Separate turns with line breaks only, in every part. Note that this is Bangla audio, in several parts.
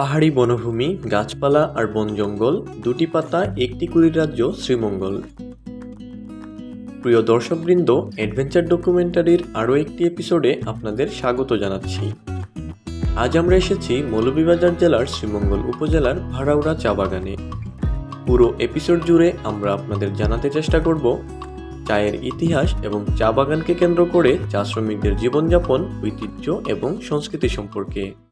পাহাড়ি বনভূমি, গাছপালা আর বন জঙ্গল, দুটি পাতা, একটি কুড়ি রাজ্য শ্রীমঙ্গল। প্রিয় দর্শকবৃন্দ, অ্যাডভেঞ্চার ডকুমেন্টারির আরও একটি এপিসোডে আপনাদের স্বাগত জানাচ্ছি। আজ আমরা এসেছি মৌলভীবাজার জেলার শ্রীমঙ্গল উপজেলার ভাড়াউড়া চা বাগানে। পুরো এপিসোড জুড়ে আমরা আপনাদের জানাতে চেষ্টা করব চায়ের ইতিহাস এবং চা বাগানকে কেন্দ্র করে চা শ্রমিকদের জীবনযাপন, ঐতিহ্য এবং সংস্কৃতি সম্পর্কে।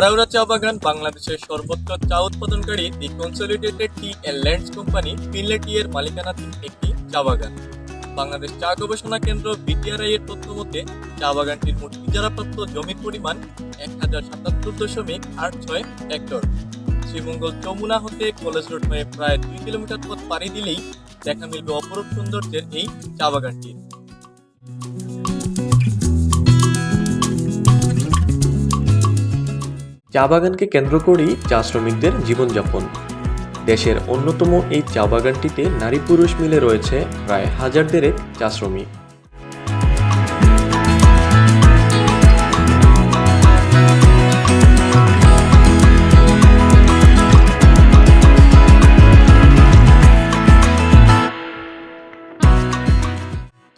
হারাউড়া চা বাগান বাংলাদেশের সর্বোচ্চ চা উৎপাদনকারী the consolidated tea and lands company Finlay tea এর মালিকানাধীন একটি চা বাগান। বাংলাদেশ চা গবেষণা কেন্দ্র বিটিআরআই এর তথ্য মতে, চা বাগানটির মোট ইজারাপ্রাপ্ত জমির পরিমাণ এক হাজার সাতাত্তর দশমিক আট ছয় হেক্টর। শ্রীমঙ্গল যমুনা হতে কলেজ রোড হয়ে প্রায় দুই কিলোমিটার পথ পাড়ি দিলেই দেখা মিলবে অপরূপ সৌন্দর্যের এই চা বাগানটির।
চা বাগানকে কেন্দ্র করেই চা শ্রমিকদের জীবনযাপন। দেশের অন্যতম এই চা বাগানটিতে নারী পুরুষ মিলে রয়েছে প্রায় হাজার দেড়েক চা শ্রমিক।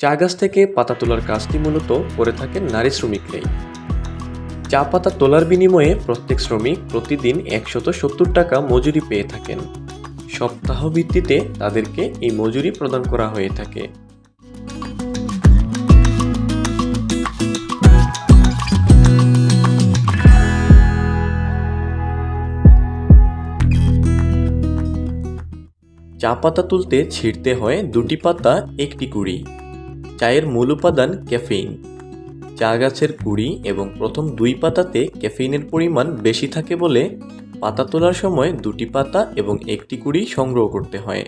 চা গাছ থেকে পাতা তোলার কাজটি মূলত করে থাকেন নারী শ্রমিকরাই। চা পাতা তোলার বিনিময়ে প্রত্যেক শ্রমিক প্রতিদিন একশত সত্তর টাকা মজুরি পেয়ে থাকেন। সপ্তাহ ভিত্তিতে তাদেরকে এই মজুরি প্রদান করা হয়ে থাকে। চা পাতা তুলতে ছিঁড়তে হয় দুটি পাতা, একটি কুড়ি। চায়ের মূল উপাদান ক্যাফেইন। চা গাছের কুড়ি এবং প্রথম দুই পাতাতে ক্যাফেইনের পরিমাণ বেশি থাকে বলে পাতা তোলার সময় দুটি পাতা এবং একটি কুড়ি সংগ্রহ করতে হয়।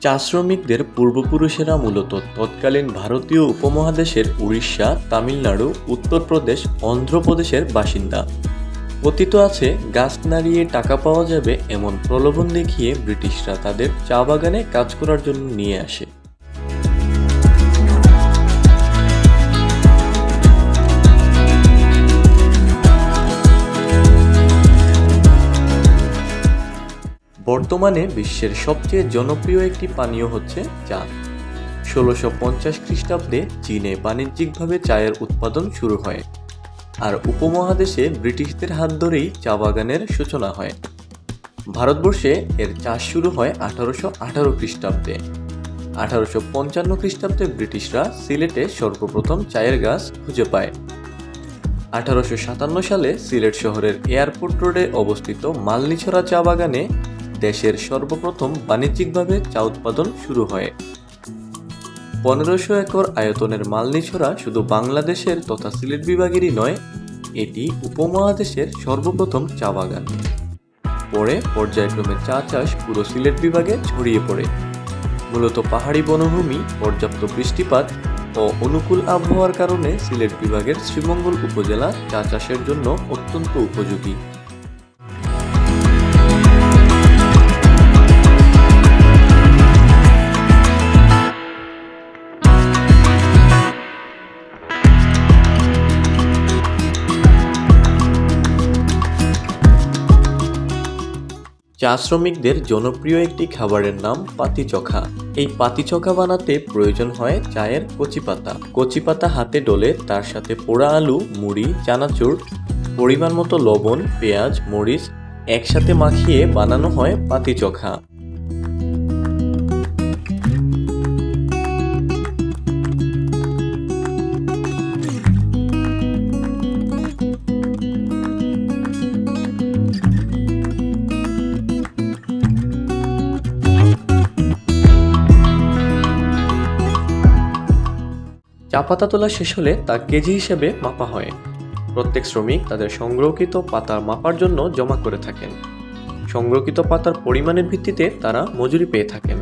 চা শ্রমিকদের পূর্বপুরুষেরা মূলত তৎকালীন ভারতীয় উপমহাদেশের উড়িষ্যা, তামিলনাড়ু, উত্তরপ্রদেশ, অন্ধ্রপ্রদেশের বাসিন্দা। কথিত আছে, গাছ নাড়িয়ে টাকা পাওয়া যাবে এমন প্রলোভন দেখিয়ে ব্রিটিশরা তাদের চা বাগানে কাজ করার জন্য নিয়ে আসে। বর্তমানে বিশ্বের সবচেয়ে জনপ্রিয় একটি পানীয় হচ্ছে চা। ষোলোশো পঞ্চাশ খ্রিস্টাব্দে চীনে বাণিজ্যিকভাবে চায়ের উৎপাদন শুরু হয় আর উপমহাদেশে ব্রিটিশদের হাত ধরেই চা বাগানের সূচনা হয়। ভারতবর্ষে এর চাষ শুরু হয় আঠারোশো আঠারো খ্রিস্টাব্দে। আঠারোশো পঞ্চান্ন খ্রিস্টাব্দে ব্রিটিশরা সিলেটে সর্বপ্রথম চায়ের গাছ খুঁজে পায়। আঠারোশো সাতান্ন সালে সিলেট শহরের এয়ারপোর্ট রোডে অবস্থিত মালনিছড়া চা বাগানে দেশের সর্বপ্রথম বাণিজ্যিকভাবে চা উৎপাদন শুরু হয়। পনেরোশো একর আয়তনের মালনিছড়া শুধু বাংলাদেশের তথা সিলেট বিভাগেরই নয়, এটি উপমহাদেশের সর্বপ্রথম চা বাগান। পরে পর্যায়ক্রমে চা চাষ পুরো সিলেট বিভাগে ছড়িয়ে পড়ে। মূলত পাহাড়ি বনভূমি, পর্যাপ্ত বৃষ্টিপাত ও অনুকূল আবহাওয়ার কারণে সিলেট বিভাগের শ্রীমঙ্গল উপজেলা চা চাষের জন্য অত্যন্ত উপযোগী। চা শ্রমিকদের জনপ্রিয় একটি খাবারের নাম পাতিচখা। এই পাতিচখা বানাতে প্রয়োজন হয় চায়ের কচি পাতা কচি পাতা হাতে ডলে তার সাথে পোড়া আলু, মুড়ি, চানাচুর, পরিমাণ মতো লবণ, পেঁয়াজ, মরিচ একসাথে মাখিয়ে বানানো হয় পাতিচখা। চা পাতা তোলা শেষ হলে তা কেজি হিসেবে মাপা হয়। প্রত্যেক শ্রমিক তাদের সংগ্রহকৃত পাতা মাপার জন্য জমা করে থাকেন। সংগ্রহকৃত পাতার পরিমাণের ভিত্তিতে তারা মজুরি পেয়ে থাকেন।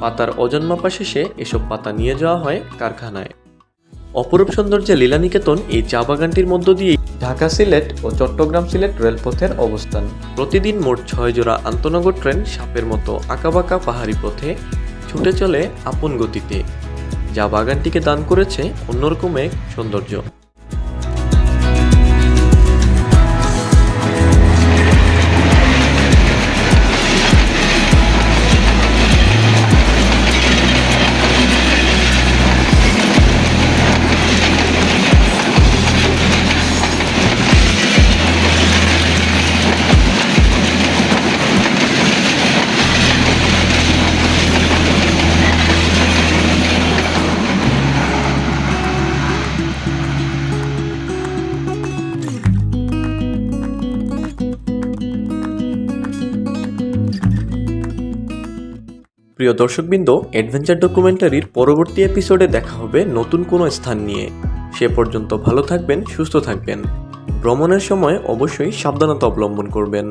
পাতার ওজন মাপা শেষে এসব পাতা নিয়ে যাওয়া হয় কারখানায়। অপরূপ সৌন্দর্যে লীলানিকেতন এই চা বাগানটির মধ্য দিয়ে ঢাকা সিলেট ও চট্টগ্রাম সিলেট রেলপথের অবস্থান। প্রতিদিন মোট ছয় জোড়া আন্তনগর ট্রেন সাপের মতো আঁকাবাঁকা পাহাড়ি পথে ছুটে চলে আপন গতিতে। যা বাগানটিকে দান করেছে অন্যরকম এক সৌন্দর্য। প্রিয় দর্শকবৃন্দ অ্যাডভেঞ্চার ডকুমেন্টারির পরবর্তী এপিসোডে দেখা হবে নতুন কোনো স্থান নিয়ে। সে পর্যন্ত ভালো থাকবেন, সুস্থ থাকবেন। ভ্রমণের সময় অবশ্যই সাবধানতা অবলম্বন করবেন।